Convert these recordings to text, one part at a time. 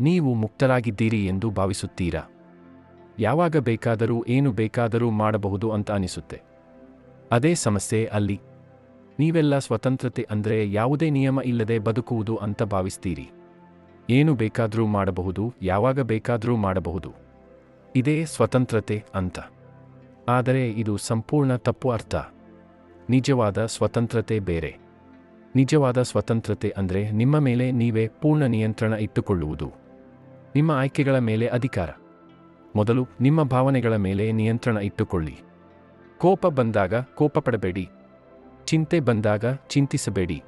ನೀವು ಮುಕ್ತರಾಗಿದ್ದೀರಿ ಎಂದು ಭಾವಿಸುತ್ತೀರಾ? ಯಾವಾಗ ಬೇಕಾದರೂ ಏನು ಬೇಕಾದರೂ ಮಾಡಬಹುದು ಅಂತ ಅನಿಸುತ್ತೆ. ಅದೇ ಸಮಸ್ಯೆ ಅಲ್ಲಿ. ನೀವೆಲ್ಲ ಸ್ವತಂತ್ರತೆ ಅಂದ್ರೆ ಯಾವುದೇ ನಿಯಮ ಇಲ್ಲದೆ ಬದುಕುವುದು ಅಂತ ಭಾವಿಸ್ತೀರಿ. ಏನು ಬೇಕಾದರೂ ಮಾಡಬಹುದು, ಯಾವಾಗ ಬೇಕಾದರೂ ಮಾಡಬಹುದು. ಇದೇ ಸ್ವತಂತ್ರತೆ ಅಂತ. ಆದರೆ ಇದು ಸಂಪೂರ್ಣ ತಪ್ಪು ಅರ್ಥ. ನಿಜವಾದ ಸ್ವತಂತ್ರತೆ ಬೇರೆ. ನಿಜವಾದ ಸ್ವತಂತ್ರತೆ ಅಂದ್ರೆ ನಿಮ್ಮ ಮೇಲೆ ನೀವೇ ಪೂರ್ಣ ನಿಯಂತ್ರಣ ಇಟ್ಟುಕೊಳ್ಳುವುದು. ನಿಮ್ಮ ಆಯ್ಕೆಗಳ ಮೇಲೆ ಅಧಿಕಾರ. ಮೊದಲು ನಿಮ್ಮ ಭಾವನೆಗಳ ಮೇಲೆ ನಿಯಂತ್ರಣ ಇಟ್ಟುಕೊಳ್ಳಿ. ಕೋಪ ಬಂದಾಗ ಕೋಪ ಪಡಬೇಡಿ ಚಿಂತೆ ಬಂದಾಗ ಚಿಂತಿಸಬೇಡಿ.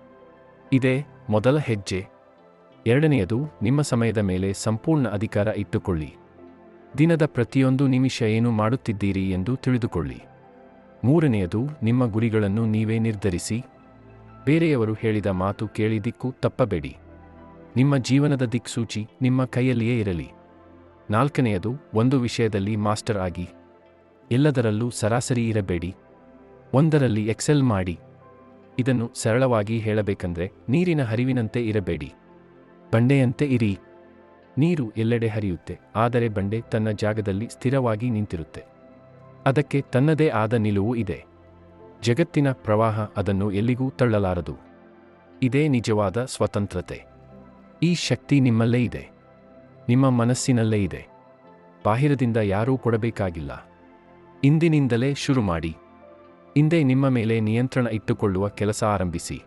ಇದೇ ಮೊದಲ ಹೆಜ್ಜೆ. ಎರಡನೆಯದು ನಿಮ್ಮ ಸಮಯದ ಮೇಲೆ ಸಂಪೂರ್ಣ ಅಧಿಕಾರ ಇಟ್ಟುಕೊಳ್ಳಿ. ದಿನದ ಪ್ರತಿಯೊಂದು ನಿಮಿಷ ಏನು ಮಾಡುತ್ತಿದ್ದೀರಿ ಎಂದು ತಿಳಿದುಕೊಳ್ಳಿ. ಮೂರನೆಯದು ನಿಮ್ಮ ಗುರಿಗಳನ್ನು ನೀವೇ ನಿರ್ಧರಿಸಿ. ಬೇರೆಯವರು ಹೇಳಿದ ಮಾತು ಕೇಳಿ ದಿಕ್ಕು ತಪ್ಪಬೇಡಿ. ನಿಮ್ಮ ಜೀವನದ ದಿಕ್ಸೂಚಿ ನಿಮ್ಮ ಕೈಯಲ್ಲಿಯೇ ಇರಲಿ. ನಾಲ್ಕನೆಯದು, ಒಂದು ವಿಷಯದಲ್ಲಿ ಮಾಸ್ಟರ್ ಆಗಿ. ಎಲ್ಲದರಲ್ಲೂ ಸರಾಸರಿ ಇರಬೇಡಿ. ಒಂದರಲ್ಲಿ ಎಕ್ಸೆಲ್ ಮಾಡಿ. ಇದನ್ನು ಸರಳವಾಗಿ ಹೇಳಬೇಕಂದ್ರೆ, ನೀರಿನ ಹರಿವಿನಂತೆ ಇರಬೇಡಿ. ಬಂಡೆಯಂತೆ ಇರಿ. ನೀರು ಎಲ್ಲೆಡೆ ಹರಿಯುತ್ತೆ, ಆದರೆ ಬಂಡೆ ತನ್ನ ಜಾಗದಲ್ಲಿ ಸ್ಥಿರವಾಗಿ ನಿಂತಿರುತ್ತೆ. ಅದಕ್ಕೆ ತನ್ನದೇ ಆದ ನಿಲುವು ಇದೆ. ಜಗತ್ತಿನ ಪ್ರವಾಹ ಅದನ್ನು ಎಲ್ಲಿಗೂ ತಳ್ಳಲಾರದು. ಇದೇ ನಿಜವಾದ ಸ್ವತಂತ್ರತೆ. ಈ ಶಕ್ತಿ ನಿಮ್ಮಲ್ಲೇ ಇದೆ. ನಿಮ್ಮ ಮನಸ್ಸಿನಲ್ಲೇ ಇದೆ. ಬಾಹಿರದಿಂದ ಯಾರೂ ಕೊಡಬೇಕಾಗಿಲ್ಲ. ಇಂದಿನಿಂದಲೇ ಶುರು ಮಾಡಿ ಹಿಂದೆ ನಿಮ್ಮ ಮೇಲೆ ನಿಯಂತ್ರಣ ಇಟ್ಟುಕೊಳ್ಳುವ ಕೆಲಸ ಆರಂಭಿಸಿ.